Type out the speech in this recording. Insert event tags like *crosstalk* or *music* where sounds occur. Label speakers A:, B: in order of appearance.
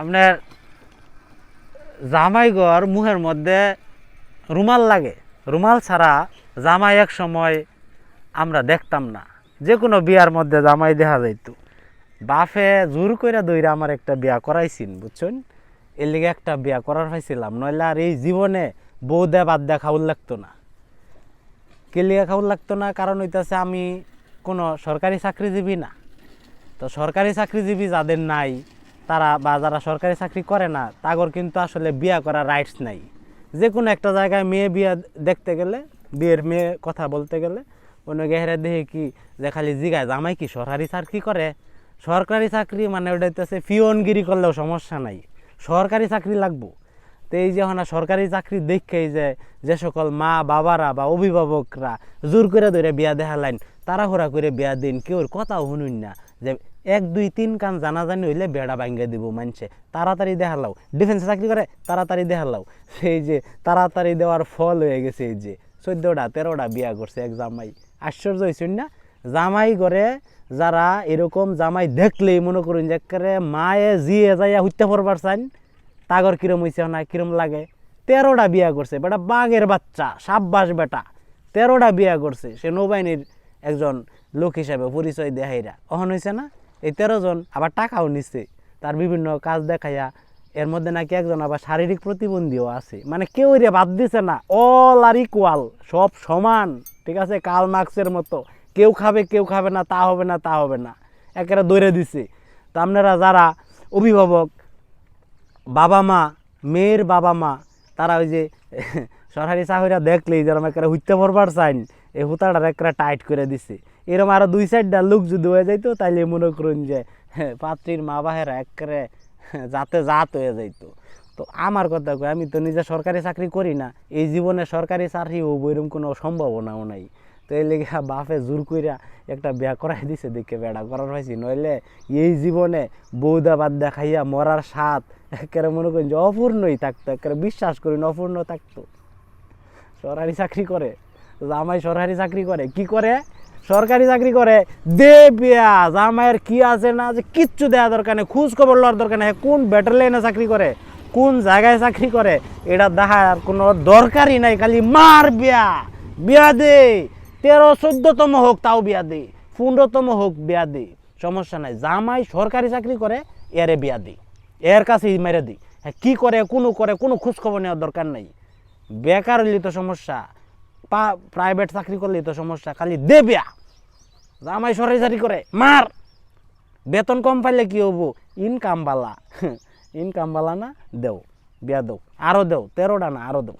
A: আপনার জামাইগর মুহের মধ্যে রুমাল লাগে। রুমাল ছাড়া জামাই এক সময় আমরা দেখতাম না। যে কোনো বিয়ার মধ্যে জামাই দেখা যাইত। বাফে জোর কইরা দইরা আমার একটা বিয়া করাইছিন, বুঝছেন? এর লিগে একটা বিয়া করার পাইছিলাম, নইলে আর এই জীবনে বউ দে বাদ দেখা খাউল লাগতো না। কেলিয়া খাউল লাগতো না? কারণ হইতাছে আমি কোনো সরকারি চাকরিজীবী না। তো সরকারি চাকরিজীবী যাদের নাই তারা বা যারা সরকারি চাকরি করে না, তাগর কিন্তু আসলে বিয়া করার রাইটস নাই। যে কোনো একটা জায়গায় মেয়ে বিয়া দেখতে গেলে, বিয়ের মেয়ে কথা বলতে গেলে, অন্য গেহরে দেখে কি যে খালি জিগায় জামাই কি সরকারি চাকরি করে? সরকারি চাকরি মানে ওটা হইতেছে ফিওনগিরি করলেও সমস্যা নাই। সরকারি চাকরি লাগবো। তো এই যে হনা সরকারি চাকরি দেখেই যে যে সকল মা বাবারা বা অভিভাবকরা জোর করে ধরে বিয়া দেখালাইন, তাড়াহুড়া করে বিয়া দিন কেউর কথাও শুনুন না যে এক, দুই, তিন কান জানাজানি হইলে বেড়া ভাঙ্গে দিব মানছে। তাড়াতাড়ি দেখালাও। ডিফেন্সে চাকরি করে, তাড়াতাড়ি দেখালাও। সেই যে, তাড়াতাড়ি দেওয়ার ফল হয়ে গেছে এই যে। চোদ্দোটা, তেরোটা বিয়া করছে এক জামাই। আশ্চর্য হয়েছেন না? জামাই করে যারা এরকম জামাই দেখলেই মনে করুন যে একেবারে মায়ে জিয়ে যাইয়া হত্যা করবার চান, তাগর কিরম হইছে না, কিরম লাগে? তেরোটা বিয়া করছে, বেটা বাঘের বাচ্চা, সাব্বাস বেটা। তেরোটা বিয়া করছে। সে নৌবাহিনীর একজন লোক হিসাবে পরিচয় দেহাইরা অহন হয়েছে না? এই তেরো জন আবার টাকাও নিচ্ছে তার বিভিন্ন কাজ দেখাইয়া এর মধ্যে নাকি একজন আবার শারীরিক প্রতিবন্ধীও আছে। মানে কেউ রে বাদ দিছে না। অল আর ইকুয়াল সব সমান, ঠিক আছে? কাল মার্কসের মতো। কেউ খাবে কেউ খাবে না, তা হবে না, তা হবে না। একেবারে দৌড়ে দিছে। তো আপনারা যারা অভিভাবক, বাবা মা, মেয়ের বাবা মা, তারা ওই যে *laughs* সরকারি চাকরিরা দেখলেই যেরকম একটা হুইতে পড়বার চাইন, এই হুতাটার একটা টাইট করে দিছে। এরকম আরও দুই সাইডটা লোক যদি হয়ে যাইতো তাইলে মনে করুন যে হ্যাঁ, পাত্রীর মা বাহেরা একেবারে যাতে জাত হয়ে যাইতো। তো আমার কথা কই আমি তো নিজে সরকারি চাকরি করি না এই জীবনে সরকারি চাকরি হব এরকম কোনো সম্ভাবনাও নাই। তো এই লেগে বাপে জোর কইরা একটা বিয়া করাই দিছে দেখে বেড়া করার পাইছি নইলে এই জীবনে বৌদা বাদ দেখাইয়া মরার স্বাদ একেবারে মনে করেন যে অপূর্ণই থাকতো একেবারে বিশ্বাস করেন অপূর্ণ থাকতো। সরকারি চাকরি করে জামাই সরকারি চাকরি করে কি করে? সরকারি চাকরি করে, দে বিয়া জামাইয়ের কি আছে না যে কিচ্ছু দেওয়া দরকার নেই খোঁজ খবর লওয়ার দরকার নেই। কোন ব্যাটালিয়নে চাকরি করে, কোন জায়গায় চাকরি করে, এটা দেখার কোনো দরকারই নাই, খালি মার বিয়া। বিয়া দে। তেরো, চোদ্দতম হোক, তাও বিয়া দে। পনেরোতম হোক, বিয়া দে। সমস্যা নাই, জামাই সরকারি চাকরি করে, এরে বিয়া দি। এর কাছে মেরে দি। হ্যাঁ কি করে, কোনো করে, কোনো খোঁজ খবর নেওয়ার দরকার নাই। বেকার হইলে তো সমস্যা, পা প্রাইভেট চাকরি করলে তো সমস্যা, খালি দে বিয়া। জামাই চাকরি করে। মার! বেতন কম পাইলে কি হব? ইনকাম বালা। *laughs* ইনকাম বালা না, দেও। বিয়া দেও। আরও দেও। তেরোটা না আরও দেও।